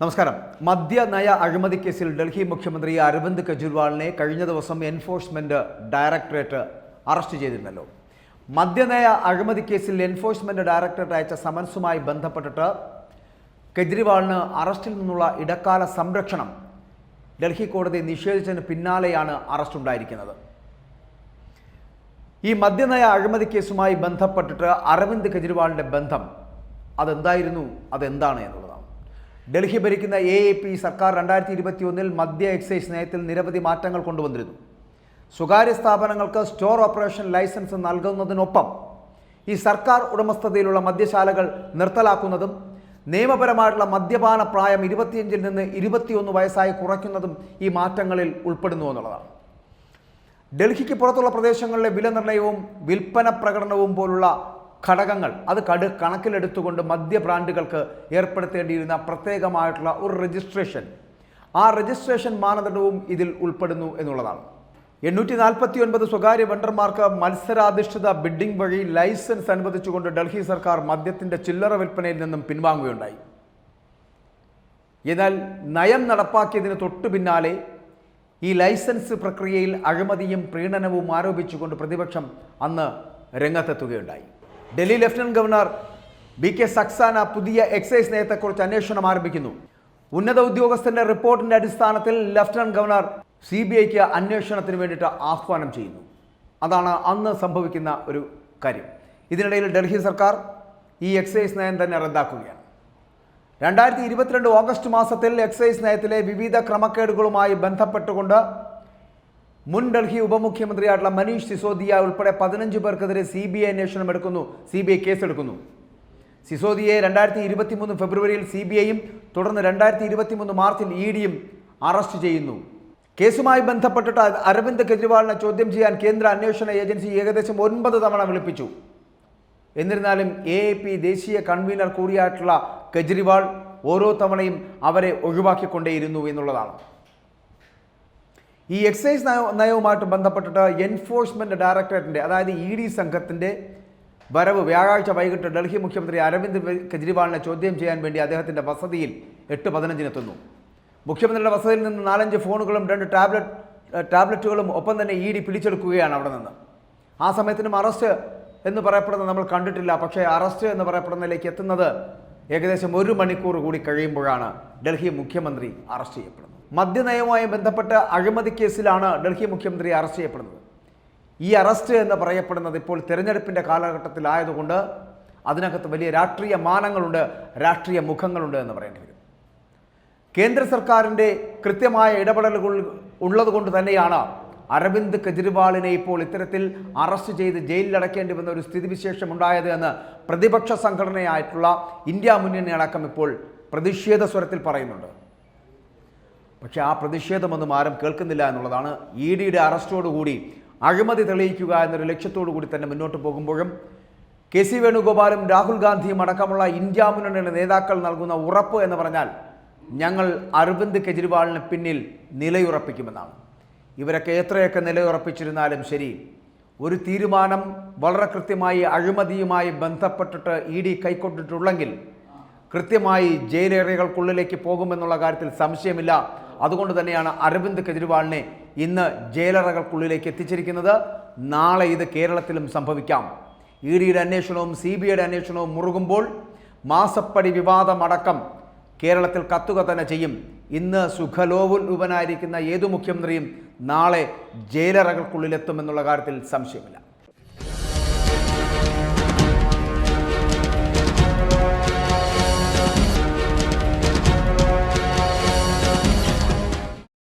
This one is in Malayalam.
നമസ്കാരം. മദ്യ നയ അഴിമതി കേസിൽ ഡൽഹി മുഖ്യമന്ത്രി അരവിന്ദ് കെജ്രിവാളിനെ കഴിഞ്ഞ ദിവസം എൻഫോഴ്സ്മെന്റ് ഡയറക്ടറേറ്റ് അറസ്റ്റ് ചെയ്തിരുന്നല്ലോ. മദ്യനയ അഴിമതി കേസിൽ എൻഫോഴ്സ്മെന്റ് ഡയറക്ടറേറ്റ് അയച്ച സമൻസുമായി ബന്ധപ്പെട്ടിട്ട് കെജ്രിവാളിന് അറസ്റ്റിൽ നിന്നുള്ള ഇടക്കാല സംരക്ഷണം ഡൽഹി കോടതി നിഷേധിച്ചതിന് പിന്നാലെയാണ് അറസ്റ്റ് ഉണ്ടായിരിക്കുന്നത്. ഈ മദ്യനയ അഴിമതി കേസുമായി ബന്ധപ്പെട്ടിട്ട് അരവിന്ദ് കെജ്രിവാളിന്റെ ബന്ധം അതെന്തായിരുന്നു? അതെന്താണ് എന്നുള്ളതാണ്. ഡൽഹി ഭരിക്കുന്ന എ എ പി സർക്കാർ രണ്ടായിരത്തി ഇരുപത്തി ഒന്നിൽ മദ്യ എക്സൈസ് നയത്തിൽ നിരവധി മാറ്റങ്ങൾ കൊണ്ടുവന്നിരുന്നു. സ്വകാര്യ സ്ഥാപനങ്ങൾക്ക് സ്റ്റോർ ഓപ്പറേഷൻ ലൈസൻസ് നൽകുന്നതിനൊപ്പം ഈ സർക്കാർ ഉടമസ്ഥതയിലുള്ള മദ്യശാലകൾ നിർത്തലാക്കുന്നതും നിയമപരമായിട്ടുള്ള മദ്യപാന പ്രായം ഇരുപത്തിയഞ്ചിൽ നിന്ന് ഇരുപത്തിയൊന്ന് വയസ്സായി കുറയ്ക്കുന്നതും ഈ മാറ്റങ്ങളിൽ ഉൾപ്പെടുന്നു എന്നുള്ളതാണ്. ഡൽഹിക്ക് പുറത്തുള്ള പ്രദേശങ്ങളിലെ വില നിർണയവും വിൽപ്പന പ്രകടനവും പോലുള്ള ഘടകങ്ങൾ. അത് കട് കണക്കിലെടുത്തുകൊണ്ട് മദ്യ ബ്രാൻഡുകൾക്ക് ഏർപ്പെടുത്തേണ്ടിയിരുന്ന പ്രത്യേകമായിട്ടുള്ള ഒരു രജിസ്ട്രേഷൻ ആ രജിസ്ട്രേഷൻ മാനദണ്ഡവും ഇതിൽ ഉൾപ്പെടുന്നു എന്നുള്ളതാണ്. എണ്ണൂറ്റി നാൽപ്പത്തി ഒൻപത് സ്വകാര്യ വെണ്ടർമാർക്ക് മത്സരാധിഷ്ഠിത ബിഡിംഗ് വഴി ലൈസൻസ് അനുവദിച്ചുകൊണ്ട് ഡൽഹി സർക്കാർ മദ്യത്തിന്റെ ചില്ലറ വിൽപ്പനയിൽ നിന്നും പിൻവാങ്ങുകയുണ്ടായി. എന്നാൽ നയം നടപ്പാക്കിയതിന് തൊട്ടു പിന്നാലെ ഈ ലൈസൻസ് പ്രക്രിയയിൽ അഴിമതിയും പ്രീണനവും ആരോപിച്ചുകൊണ്ട് പ്രതിപക്ഷം അന്ന് രംഗത്തെത്തുകയുണ്ടായി. Delhi lieutenant governor B K Saxena പുതിയ എക്സൈസ് നയത്തെക്കുറിച്ച് അന്വേഷണം ആരംഭിക്കുന്നു. ഉന്നത ഉദ്യോഗസ്ഥന്റെ റിപ്പോർട്ടിന്റെ അടിസ്ഥാനത്തിൽ ലഫ്റ്റനന്റ് ഗവർണർ സി ബി ഐക്ക് അന്വേഷണത്തിന് വേണ്ടിയിട്ട് ആഹ്വാനം ചെയ്യുന്നു. അതാണ് അന്ന് സംഭവിക്കുന്ന ഒരു കാര്യം. ഇതിനിടയിൽ ഡൽഹി സർക്കാർ ഈ എക്സൈസ് നയം തന്നെ റദ്ദാക്കുകയാണ്. രണ്ടായിരത്തി ഇരുപത്തിരണ്ട് ഓഗസ്റ്റ് മാസത്തിൽ എക്സൈസ് നയത്തിലെ വിവിധ ക്രമക്കേടുകളുമായി ബന്ധപ്പെട്ടുകൊണ്ട് മുൻ ഡൽഹി ഉപമുഖ്യമന്ത്രിയായിട്ടുള്ള മനീഷ് സിസോദിയ ഉൾപ്പെടെ പതിനഞ്ച് പേർക്കെതിരെ സി ബി ഐ അന്വേഷണം എടുക്കുന്നു സി ബി ഐ കേസെടുക്കുന്നു. സിസോദിയെ രണ്ടായിരത്തി ഇരുപത്തി മൂന്ന് ഫെബ്രുവരിയിൽ സി ബി ഐയും തുടർന്ന് രണ്ടായിരത്തി ഇരുപത്തി മൂന്ന് മാർച്ചിൽ ഇ ഡിയും അറസ്റ്റ് ചെയ്യുന്നു. കേസുമായി ബന്ധപ്പെട്ടിട്ട് അരവിന്ദ് കെജ്രിവാളിനെ ചോദ്യം ചെയ്യാൻ കേന്ദ്ര അന്വേഷണ ഏജൻസി ഏകദേശം ഒൻപത് തവണ വിളിപ്പിച്ചു. എന്നിരുന്നാലും എ പി ദേശീയ കൺവീനർ കൂടിയായിട്ടുള്ള കെജ്രിവാൾ ഓരോ തവണയും അവരെ ഒഴിവാക്കിക്കൊണ്ടേയിരുന്നു എന്നുള്ളതാണ്. ഈ എക്സൈസ് നയ നയവുമായിട്ട് ബന്ധപ്പെട്ടിട്ട് എൻഫോഴ്സ്മെന്റ് ഡയറക്ടറേറ്റിന്റെ അതായത് ഇ ഡി സംഘത്തിന്റെ വരവ് വ്യാഴാഴ്ച വൈകിട്ട് ഡൽഹി മുഖ്യമന്ത്രി അരവിന്ദ് കെജ്രിവാളിനെ ചോദ്യം ചെയ്യാൻ വേണ്ടി അദ്ദേഹത്തിന്റെ വസതിയിൽ എട്ട് പതിനഞ്ചിനെത്തുന്നു മുഖ്യമന്ത്രിയുടെ വസതിയിൽ നിന്ന് നാലഞ്ച് ഫോണുകളും രണ്ട് ടാബ്ലറ്റ് ടാബ്ലറ്റുകളും ഒപ്പം തന്നെ ഇ ഡി പിടിച്ചെടുക്കുകയാണ് അവിടെ നിന്ന്. ആ സമയത്തിനും അറസ്റ്റ് എന്ന് പറയപ്പെടുന്നത് നമ്മൾ കണ്ടിട്ടില്ല പക്ഷേ അറസ്റ്റ് എന്ന് പറയപ്പെടുന്നതിലേക്ക് എത്തുന്നത് ഏകദേശം ഒരു മണിക്കൂർ കൂടി കഴിയുമ്പോഴാണ് ഡൽഹി മുഖ്യമന്ത്രി അറസ്റ്റ് ചെയ്യപ്പെടുന്നത്. മദ്യനയവുമായി ബന്ധപ്പെട്ട അഴിമതി കേസിലാണ് ഡൽഹി മുഖ്യമന്ത്രി അറസ്റ്റ് ചെയ്യപ്പെടുന്നത്. ഈ അറസ്റ്റ് എന്ന് പറയപ്പെടുന്നത് ഇപ്പോൾ തിരഞ്ഞെടുപ്പിന്റെ കാലഘട്ടത്തിലായതുകൊണ്ട് അതിനകത്ത് വലിയ രാഷ്ട്രീയ മാനങ്ങളുണ്ട് രാഷ്ട്രീയ മുഖങ്ങളുണ്ട് എന്ന് പറയേണ്ടി വരും. കേന്ദ്ര സർക്കാരിന്റെ കൃത്യമായ ഇടപെടലുകൾ ഉള്ളതുകൊണ്ട് തന്നെയാണ് അരവിന്ദ് കെജ്രിവാളിനെ ഇപ്പോൾ ഇത്തരത്തിൽ അറസ്റ്റ് ചെയ്ത് ജയിലിൽ അടയ്ക്കേണ്ടി വന്ന ഒരു സ്ഥിതിവിശേഷം ഉണ്ടായത് എന്ന് പ്രതിപക്ഷ സംഘടനയായിട്ടുള്ള ഇന്ത്യ മുന്നണി അടക്കം ഇപ്പോൾ പ്രതിഷേധ സ്വരത്തിൽ പറയുന്നുണ്ട്. പക്ഷേ ആ പ്രതിഷേധമൊന്നും ആരും കേൾക്കുന്നില്ല എന്നുള്ളതാണ് ഇ ഡിയുടെ അറസ്റ്റോടുകൂടി അഴിമതി തെളിയിക്കുക എന്നൊരു ലക്ഷ്യത്തോടു കൂടി തന്നെ മുന്നോട്ട് പോകുമ്പോഴും കെ സി വേണുഗോപാലും രാഹുൽ ഗാന്ധിയും അടക്കമുള്ള ഇന്ത്യ മുന്നണിയുടെ നേതാക്കൾ നൽകുന്ന ഉറപ്പ് എന്ന് പറഞ്ഞാൽ ഞങ്ങൾ അരവിന്ദ് കെജ്രിവാളിന് പിന്നിൽ നിലയുറപ്പിക്കുമെന്നാണ്. ഇവരൊക്കെ എത്രയൊക്കെ നിലയുറപ്പിച്ചിരുന്നാലും ശരി ഒരു തീരുമാനം വളരെ കൃത്യമായി അഴിമതിയുമായി ബന്ധപ്പെട്ടിട്ട് ഇ ഡി കൈക്കൊണ്ടിട്ടുള്ളെങ്കിൽ കൃത്യമായി ജയിലേറിയകൾക്കുള്ളിലേക്ക് പോകുമെന്നുള്ള കാര്യത്തിൽ സംശയമില്ല. അതുകൊണ്ട് തന്നെയാണ് അരവിന്ദ് കെജ്രിവാളിനെ ഇന്ന് ജയിലറകൾക്കുള്ളിലേക്ക് എത്തിച്ചിരിക്കുന്നത്. നാളെ ഇത് കേരളത്തിലും സംഭവിക്കാം. ഇ ഡിയുടെ അന്വേഷണവും സി ബി ഐയുടെ അന്വേഷണവും മുറുകുമ്പോൾ മാസപ്പടി വിവാദമടക്കം കേരളത്തിൽ കത്തുക തന്നെ ചെയ്യും. ഇന്ന് സുഖലോപരൂപനായിരിക്കുന്ന ഏതു മുഖ്യമന്ത്രിയും നാളെ ജയിലറകൾക്കുള്ളിലെത്തുമെന്നുള്ള കാര്യത്തിൽ സംശയമില്ല.